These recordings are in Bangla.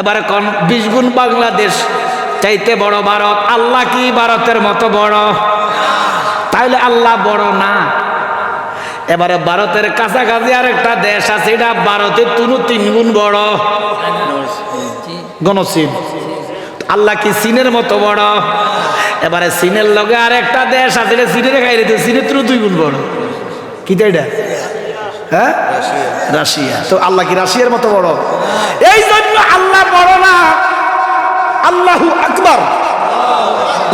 এবারে কোন বিশ গুণ বাংলাদেশ চাইতে বড় ভারত। আল্লাহ কি ভারতের মতো বড়? তাইলে আল্লাহ বড় না। এবারে ভারতের কাছাকাছি আর একটা দেশ আছে, এটা ভারতের তুনু তিন গুণ বড়। গণচীন। আল্লাহ কি চীনের মতো বড়? এবারে চীনের লগে আর একটা দেশ আছে, এটা চীনের খাই রেখে চীনের তুনু দুই গুণ বড়। কি তাই এটা? হ্যাঁ? রাশিয়া। তো আল্লাহ কি রাশিয়ার মতো বড়? এই জন্য আল্লাহ বড় না। আল্লাহু আকবার।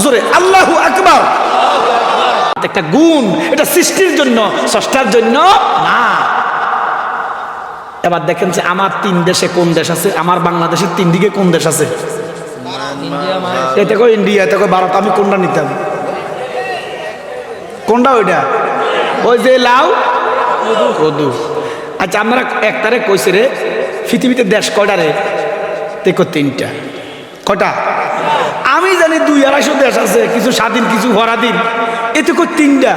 জোরে, আল্লাহু আকবার। একটা গুণ, এটা সৃষ্টির জন্য, স্রষ্টার জন্য না। এবার দেখেন যে আমার তিন দেশে কোন দেশ আছে, আমার বাংলাদেশের তিন দিকে কোন দেশ আছে? এতে কো ইন্ডিয়া এতে কো ভারত, আমি কোনটা নিতাম? কোনটা ওইটা? ওই যে লাউ কদু আচ্ছা আমরা এক তারে কইছে রে, পৃথিবীতে দেশ কটা রে? দেখো তিনটা। কটা? আমি জানি দুই আড়াইশো দেশ আছে, কিছু স্বাধীন, কিছু হরাধীন এতে কো তিনটা।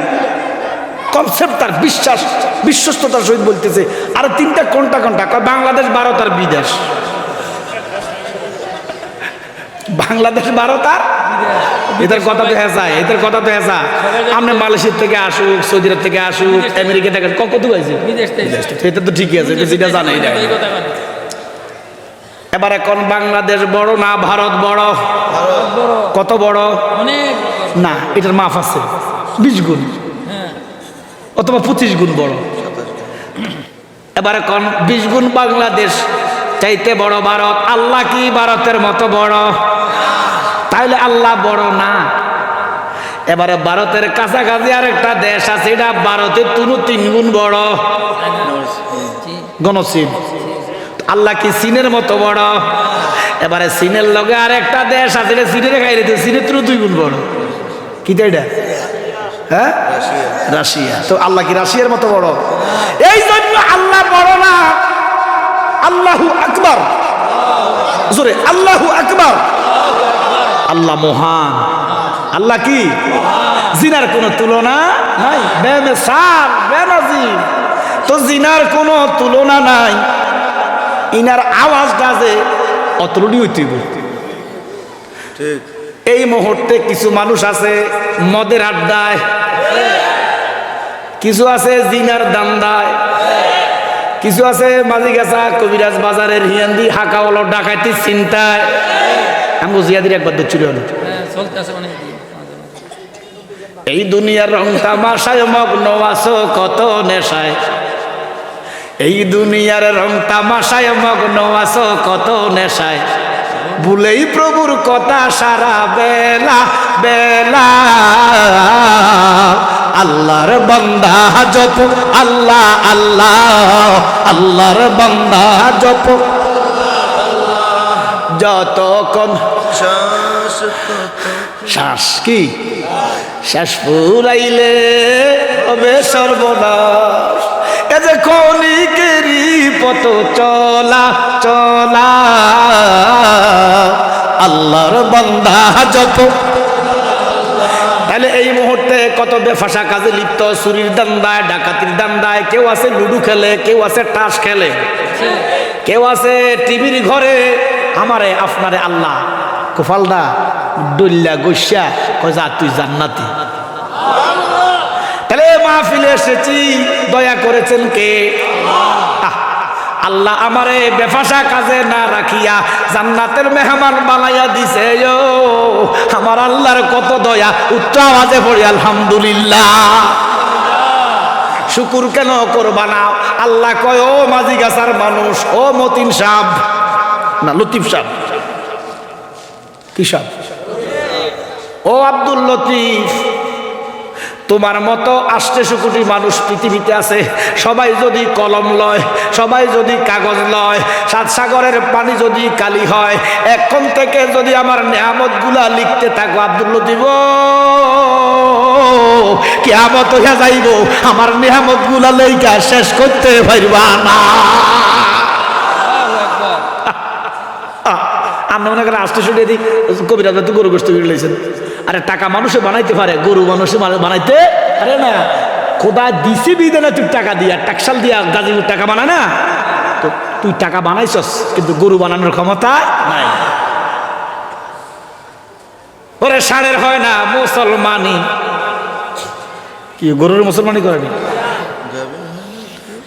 কনসেপ্ট তার বিশ্বাস, বিশ্বস্ততার সহিত বলতেছে। আর তিনটা কোনটা কোনটা? কয় বাংলাদেশ, ভারত আর বিদেশ। বাংলাদেশ ভারত আর এদের কথা তো হেসা এদের কথা তো হেসা আপনি মালয়েশিয়ার থেকে আসুক সৌদি আরব থেকে আসুক আমেরিকা থেকে কত থেকে এটা তো ঠিকই আছে এটা যেটা জানে এটা। এবার এখন বাংলাদেশ বড় না ভারত বড়? কত বড়। না এটার মাপ আছে বিশ গুণ। হ্যাঁ। অথবা পঁচিশ গুণ বড়। এবার এখন বিশ গুণ বাংলাদেশ। চাইতে বড় ভারত। আল্লাহ কি ভারতের মতো বড়? তাইলে আল্লাহ বড় না। এবারে ভারতের কাছাকাছি আর একটা দেশ আছে, এটা ভারতের তুনু তিন গুণ বড়। গণচীন। আল্লাহ কি চীনের মতো বড়? এবারে চীনের লগে আর একটা দেশ আছে, এটা চীনের খাই রেখে চীনের তুনু দুই গুণ বড়। কি তো এটা? হ্যাঁ? রাশিয়া। তো আল্লাহ কি রাশিয়ার মতো বড়? এই জন্য আল্লাহ বড় না। আল্লাহু আকবার। জোরে আল্লাহু আকবার। আল্লাহ মহান। আল্লাহ কি? জিনার কোনো তুলনা নাই। বেমেসাল বেনাজির তো জিনার কোনো তুলনা নাই। ইনার আওয়াজটা যে অতরুটি হইতেইব ঠিক। এই মুহূর্তে কিছু মানুষ আছে মদের আড্ডায়। কিছু আছে জিনার দান্দায়। কিছু আছে? মাঝি গেছা, কবিরাজ বাজারের হিয়ান্দি ওলো ডাকাতি চিন্তায়। আমি জিয়াদির একবার দেখছিল এই দুনিয়ার রং তামাশায় মগ্ন আছো, কত নেশায়। এই দুনিয়ার রং তামাশায় মগ্ন আছো, কত নেশায়। ভুলেই প্রভুর কথা সারা বেলা বেলা। আল্লাহর বান্দা জপ, আল্লাহ আল্লাহ, আল্লাহর বান্দা জপ। কত শ্বাস কি? শ্বাস ফুরাইলে হবে সর্বনাশ। এ যে ক্ষণিকেরই পত চলা চলা। আল্লাহর বান্দা জপ। তাহলে এই মুহূর্তে কত বেফাসা কাজে লিপ্ত, চুরির দান্দায়, ডাকাতির দান্দায়, কেউ আছে লুডু খেলে, কেউ আছে টাস খেলে, কেউ আছে টিভির ঘরে। আমারে, আপনারে আল্লাহ। কুফালদা ডল্লা গৈসা যা তুই জান্নাতি। তাহলে মাহফিলে এসেছি, দয়া করেছেন কে? আল্লাহ। আমারে বেফাসা কাজে না রাখিয়া জান্নাতের মেহমান বানাইয়া দিছে আমার আল্লাহর কত দয়া, উচ্চ আওয়াজে পড়ি, আলহামদুলিল্লাহ। শুকুর কেন করবা না? আল্লাহ কয়, ও মাঝি গাছার মানুষ, ও মতিন সাহ না, লতিফ সাহ কি সাহ ও আব্দুল লতিফ। তোমার মতো আষ্টেশো কোটি মানুষ পৃথিবীতে আছে। সবাই যদি কলম লয় সবাই যদি কাগজ লয় সাত সাগরের পানি যদি কালি হয় এখন থেকে যদি আমার নেয়ামতগুলা লিখতে থাকো আব্দুল দিব। কেয়ামত হইয়া যাইব আমার নেহামতগুলা লেখা শেষ করতে পারবা না। আমরা মনে করেন আষ্ট শুনে দিই কবিরাজ গরু গোষ্ঠ লইছেন আরে টাকা মানুষে বানাইতে পারে, গরু মানুষে মানে বানাইতে আরে না। খোদা দিছে বিদে না তুই টাকা দিয়া, টাকশাল দিয়া গাজীপুর টাকা বানায় না। তো তুই টাকা বানাইছস, কিন্তু গরু বানানোর ক্ষমতা নাই। ওরে ষাঁড়ের হয় না, মুসলমানি। কি, গরুর মুসলমানি করেনি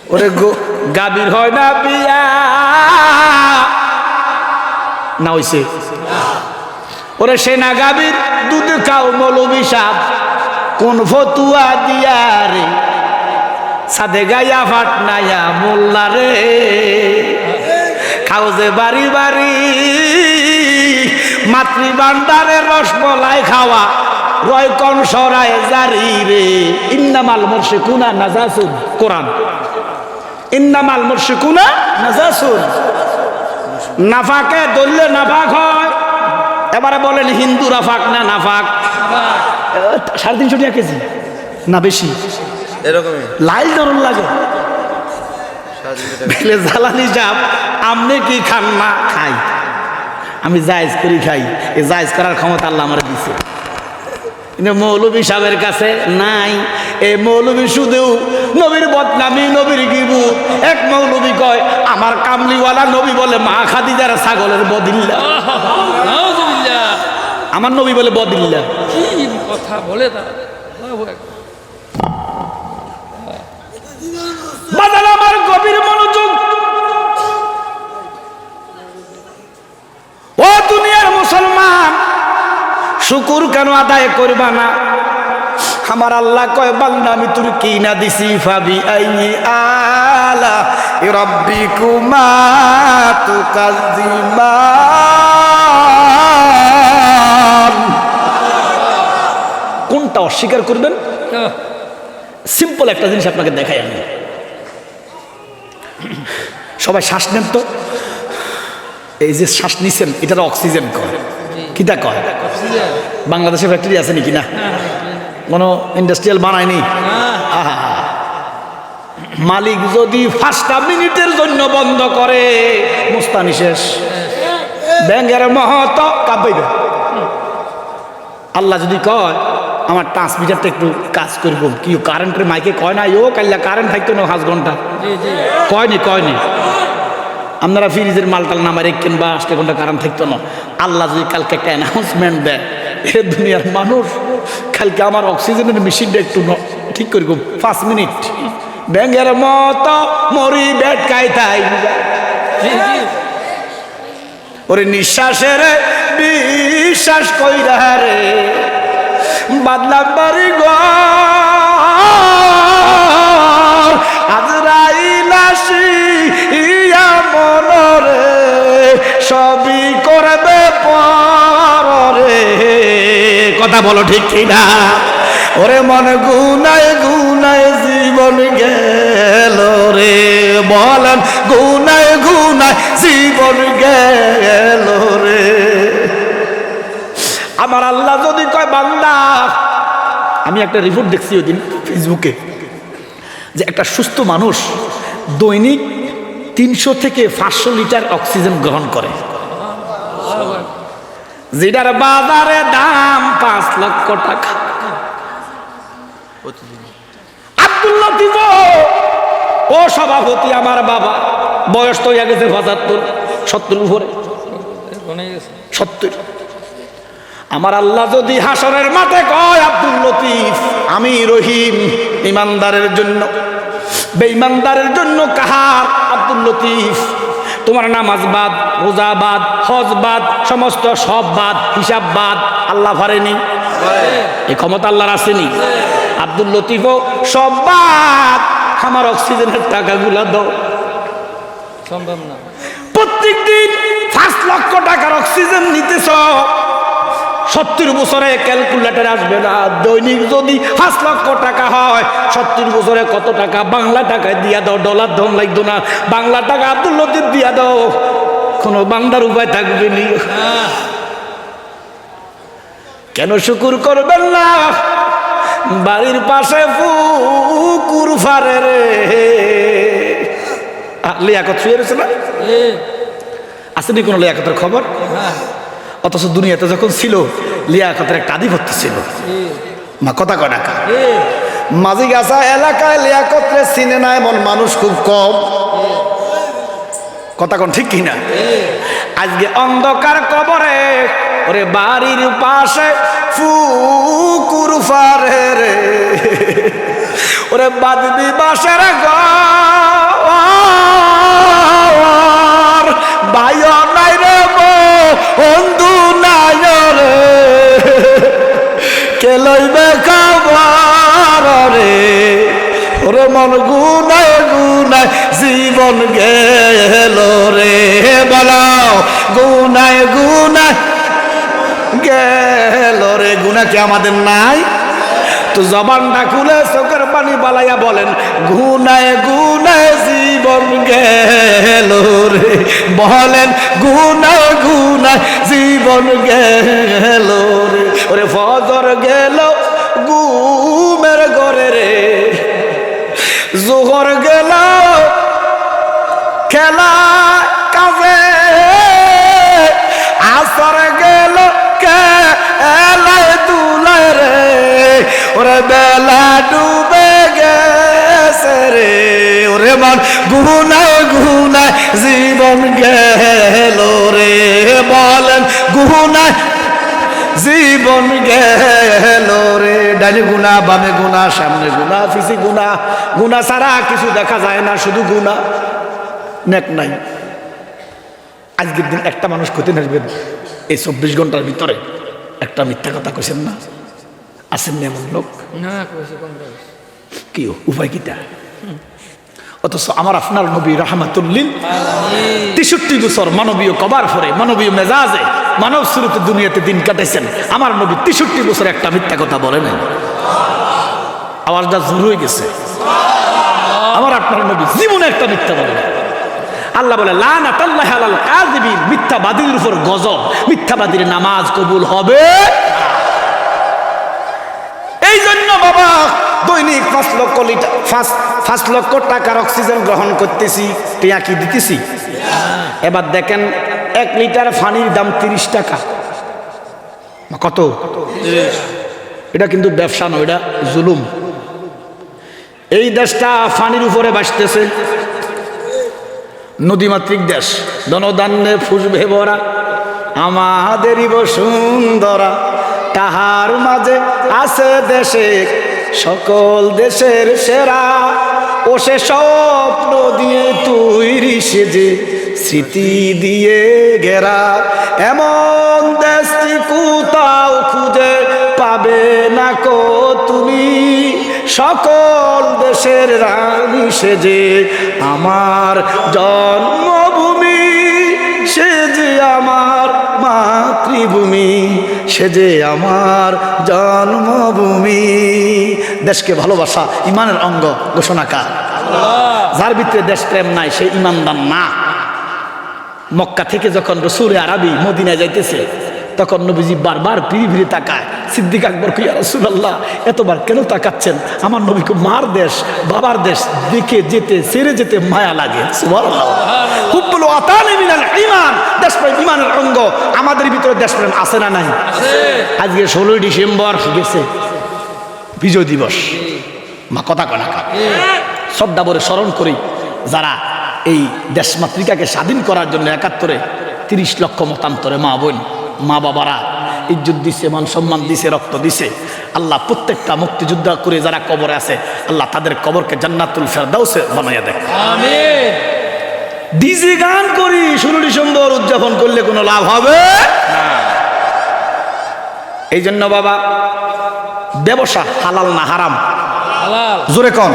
ওরে গো- গাভীর হয় না বিয়া। না হইছে। ওরে সেনা গাভীর, দুধ খাও মৌলবি সাপ কোন ফতুয়া দিয়া রে সাদে ফাট নাইয়া মোল্লা রে। খাও যে বাড়ি বাড়ি, মাতৃভান্ডারে রসমলাই খাওয়া। রয় কন সরায় জারি রে। ইন্নামাল মর্শে কুনা নাজাসুন, কোরআন। ইন্নামাল মুর্শিকুনা নাজাসুন। নাফাকে দললে নাফাক হয়। এবারে বলেন হিন্দু নাফাক না নাফাক এ, সাড়ে তিনশো টাকা কেজি। না বেশি। এরকমই? লাইল দরন লাগে। জ্বালানি সাপ আপনি কি খান না? খাই। আমি জায়জ করি খাই। এই জায়জ করার ক্ষমতা আল্লাহ আমার দিছে। কিন্তু মৌলবী সাহেবের কাছে নাই। এই মৌলবী শুধু নবীর বদনামি নবীর গিবু এক মৌলবী কয় আমার কামলিওয়ালা নবী বলে মা খাদিজার ছাগলের বদিল্লা। আমার নবী বলে বদিল্লা কি কথা বলে তারা আল্লাহু আকবার। বাজার আমার গভীর মনোযোগ। ও দুনিয়ার মুসলমান শুকুর কেন আদায় করবা না? আমার আল্লাহ কয় বান্দা আমি তোর কি না দিছি ফাবি আইনি আলা রব্বি কুমা তুকাজিমান অস্বীকার করবেন? সিম্পল একটা জিনিস আপনাকে দেখাই আমি। সবাই শ্বাস নেন তো। এই যে শ্বাস নিছেন এটার অক্সিজেন কয়? কিটা কয়? বাংলাদেশে ফ্যাক্টরি আছে নাকি না? হ্যাঁ, কোনো ইন্ডাস্ট্রিয়াল বানায়নি আহা। মালিক যদি পাঁচটা মিনিটের জন্য বন্ধ করে মুস্তানি শেষ। ব্যাঙ্গের মহত কাঁপাইবে আল্লাহ যদি কয় আমার ট্রান্সমিটারটা একটু কাজ করব কি কারেন্টের মাইকে কয় না? ও কাল্লা কারেন্ট থাকতো না পাঁচ ঘণ্টা। কয়নি কয়নি আপনারা ফ্রিজের মালটাল নামারে কিংবা আটটা ঘণ্টা কারণ থাকতো না। আল্লাহ যদি কালকে একটা অ্যানাউন্সমেন্ট দেয় এ দুনিয়ার মানুষ কালকে আমার অক্সিজেনের মেশিনটা একটু ন- ঠিক করি গো, পাঁচ মিনিট। ব্যাঙ্গের মতো মরি ব্যাট খাই তাই। ওরে নিঃশ্বাসের বিশ্বাস কইরা রে। বাদলাম বাড়ি গো সবই করবে পরে। কথা বলো ঠিক কিনা? ওরে মন গুনায় গুনায় জীবন গেল রে। বলেন, গুনায় গুনায় জীবন গেল রে। আমার আল্লাহ যদি কয় বান্দা আমি একটা রিপোর্ট দেখছি ওই দিন ফেসবুকে যে একটা সুস্থ মানুষ দৈনিক তিনশো থেকে পাঁচশো লিটার অক্সিজেন গ্রহণ করে। যেটার বাজারে দাম পাঁচ লক্ষ টাকা। ও সভাপতি আমার বাবা বয়স তো হয়ে গেছে পঁচাত্তর সত্তর উপরে। সত্তর। আমার আল্লাহ যদি হাসরের মাঠে কয় আব্দুল লতিফ আমি রহিম ইমানদারের জন্য বেঈমানদারের জন্য কাহার? আব্দুল লতিফ তোমার নামাজ বাদ রোজা বাদ হজ বাদ সমস্ত সব বাদ হিসাব বাদ আল্লাহ ফারেনি এই ক্ষমতা আল্লাহর আসেনি আব্দুল লতিফও সব বাদ আমার অক্সিজেনের টাকাগুলো দাও। সম্ভব না। প্রত্যেক দিন পাঁচ লক্ষ টাকার অক্সিজেন নিতেছ। সত্তর বছরে ক্যালকুলেটর আসবে না। দৈনিক যদি পাঁচ লক্ষ টাকা হয় সত্তর বছরে কত টাকা? বাংলা টাকায় দিয়া দাও ডলার ধন লাগতো না। বাংলা টাকা আব্দুল লতিফ দিয়া দাও। কোনো বাংলার উপায় থাকবে নি। কেন শুকুর করবেন না? বাড়ির পাশে পুকুর ফারে রে। লিয়াকত শুয়ে রয়েছে না? আসেনি কোনো লিয়াকতের খবর? হ্যাঁ। অথচ দুনিয়াতে যখন ছিল, লিয়াকতের একটা আধিপত্য ছিল। মা, কথা কয় এ মাঝি গাছা এলাকায় লিয়াকতরে চিনে না এমন মানুষ খুব কম। কথা কোন ঠিক কিনা? আজকে অন্ধকার কবরে, ওরে বাড়ির পাশে ফুকুর ফারে রে। ওরে বাদবি বাসার ঘর বায়ু নাই রে বন্ধু নাই রে কে লইবে খাবার ওরে মন গুনায় গুনায় জীবন গেল রে। বলাও, গুনায় গুনায় গেল রে। গুনা কি আমাদের নাই? তো জবানটা খুলে চোখের পানি বালাইয়া বলেন, গুনায় গুনায় জীবন গেল রে। বলেন গুনা গুনা জীবন গেল রে। ওরে ফজর গেল গুমের ঘরে রে। জোহর গেল খেলা কাজে। আসর গেল কে এলায় দুলায় রে। ওরে বেলা ডুবে গেছে রে, ওরে মন। গুনায় গুনায় জীবন গেল রে, বলেন, গুনায় জীবন গেল রে। ডানে গুনা বামে গুনা সামনে গুনা পিছি গুনা গুনা ছাড়া কিছু দেখা যায় না, শুধু গুনা নেক নাই। আজকের দিন একটা মানুষ ক্ষতি আসবেন এই চব্বিশ ঘণ্টার ভিতরে একটা মিথ্যা কথা কইছেন না? আছেন এমন লোক? না কি উপায় কিটা? অথচ আমার আপনার নবী রাহমাতুল্লিন তেষট্টি বছর মানবীয় কবার ফরে মানবীয় মেজাজে মানব স্রোতে দুনিয়াতে দিন কাটাইছেন আমার নবী তেষট্টি বছর একটা মিথ্যা কথা বলে নাই। আওয়াজটা জোর হয়ে গেছে। আমার আপনার নবী জীবনে একটা মিথ্যা বলে নাই। আল্লাহ বলে লানাতাল্লাহ আলাল কাযিবিন। মিথ্যাবাদীর উপর গজব মিথ্যাবাদীর নামাজ কবুল হবে। এই জন্য বাবা দৈনিক পাঁচ লক্ষ লিটার, পাঁচ পাঁচ লক্ষ টাকার অক্সিজেন গ্রহণ করতেছি, টিয়া কি দিতেছি? এবার দেখেন, এক লিটার পানির দাম তিরিশ টাকা। কত? এটা কিন্তু ব্যবসা নয়, এটা জুলুম। এই দেশটা ফানির উপরে বাসতেছে নদীমাতৃক দেশ, ধনধান্যে ফুসবে ভরা। আমাদেরই বসুন্ধরা, তাহার মাঝে আছে দেশে সকল দেশের সেরা, ও সে স্বপ্ন দিয়ে তৈরি সেজে স্মৃতি দিয়ে ঘেরা। এমন দেশটি কোথাও খুঁজে পাবে না কো তুমি। সকল দেশের রানী সেজে আমার জন্মভূমি, সে যে আমার মাতৃভূমি, সে যে আমার জন্মভূমি। দেশকে ভালোবাসা ইমানের অঙ্গ ঘোষণাকার। যার ভিতরে দেশপ্রেম নাই সে ইমানদার না। মক্কা থেকে যখন রসুল আরবি মদিনায় যাইতেছে তখন নবীজি বারবার ফিরি ফিরে তাকায়। সিদ্দিক আকবর কুইয়া রসুল্লাহ এতবার কেন তাকাচ্ছেন? আমার নবীকে মার দেশ বাবার দেশ দেখে যেতে ছেড়ে যেতে মায়া লাগে। ইমানের অঙ্গ। আমাদের ভিতরে দেশপ্রেম আছে না নাই? আজকে ষোলোই ডিসেম্বর গেছে বিজয় দিবস। মা কথা কনা? শ্রদ্ধা বলে স্মরণ করি যারা এই দেশমাতৃকাকে স্বাধীন করার জন্য একাত্তরে তিরিশ লক্ষ মতান্তরে মা বোন মা বাবারা ইজ্জত দিছে মান সম্মান দিছে রক্ত দিছে। আল্লাহ প্রত্যেকটা মুক্তিযোদ্ধা করে যারা কবরে আছে আল্লাহ তাদের কবরকে জান্নাতুল ফেরদাউসে বানাইয়া দেয়। আমিন। ডিজে গান করি ষোলো ডিসেম্বর উদযাপন করলে কোনো লাভ হবে? এই জন্য বাবা ব্যবসা হালাল না হারাম? জোরে কন।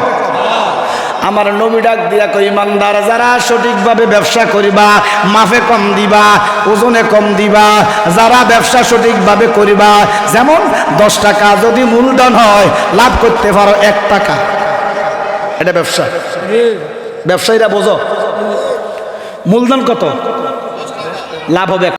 আমার নবী ডাক দিয়া কই ইমানদার যারা সঠিকভাবে ব্যবসা করিবা মাফে কম দিবা ওজনে কম দিবা যারা ব্যবসা সঠিকভাবে করিবা যেমন দশ টাকা যদি মূলধন হয় লাভ করতে পারো এক টাকা। এটা ব্যবসা। ব্যবসায়ীরা বোঝো। মূলধন কত? লাভ হবে